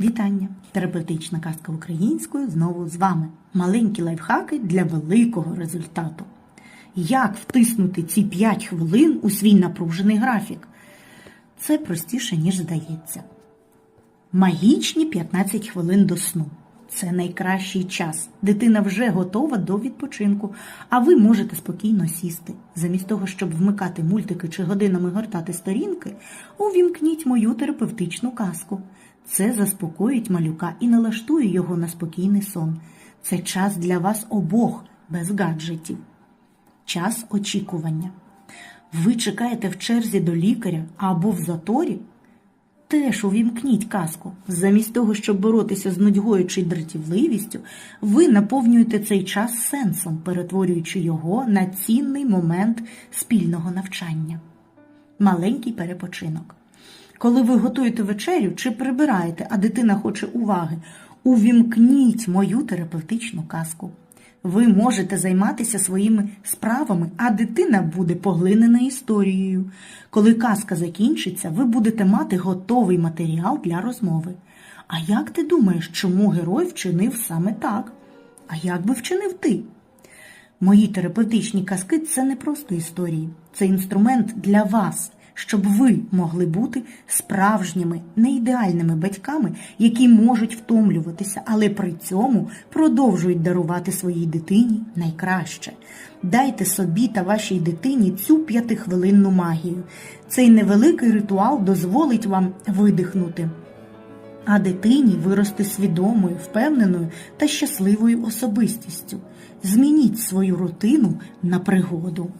Вітання! Терапевтична казка українською знову з вами. Маленькі лайфхаки для великого результату. Як втиснути ці 5 хвилин у свій напружений графік? Це простіше, ніж здається. Магічні 15 хвилин до сну. Це найкращий час. Дитина вже готова до відпочинку, а ви можете спокійно сісти. Замість того, щоб вмикати мультики чи годинами гортати сторінки, увімкніть мою терапевтичну казку. Це заспокоїть малюка і налаштує його на спокійний сон. Це час для вас обох без гаджетів. Час очікування. Ви чекаєте в черзі до лікаря або в заторі? Теж увімкніть казку. Замість того, щоб боротися з нудьгою чи дратівливістю, ви наповнюєте цей час сенсом, перетворюючи його на цінний момент спільного навчання. Маленький перепочинок. Коли ви готуєте вечерю чи прибираєте, а дитина хоче уваги, увімкніть мою терапевтичну казку. Ви можете займатися своїми справами, а дитина буде поглинена історією. Коли казка закінчиться, ви будете мати готовий матеріал для розмови. А як ти думаєш, чому герой вчинив саме так? А як би вчинив ти? Мої терапевтичні казки це не просто історії, це інструмент для вас, щоб ви могли бути справжніми, неідеальними батьками, які можуть втомлюватися, але при цьому продовжують дарувати своїй дитині найкраще. Дайте собі та вашій дитині цю п'ятихвилинну магію. Цей невеликий ритуал дозволить вам видихнути. А дитині вирости свідомою, впевненою та щасливою особистістю. Змініть свою рутину на пригоду.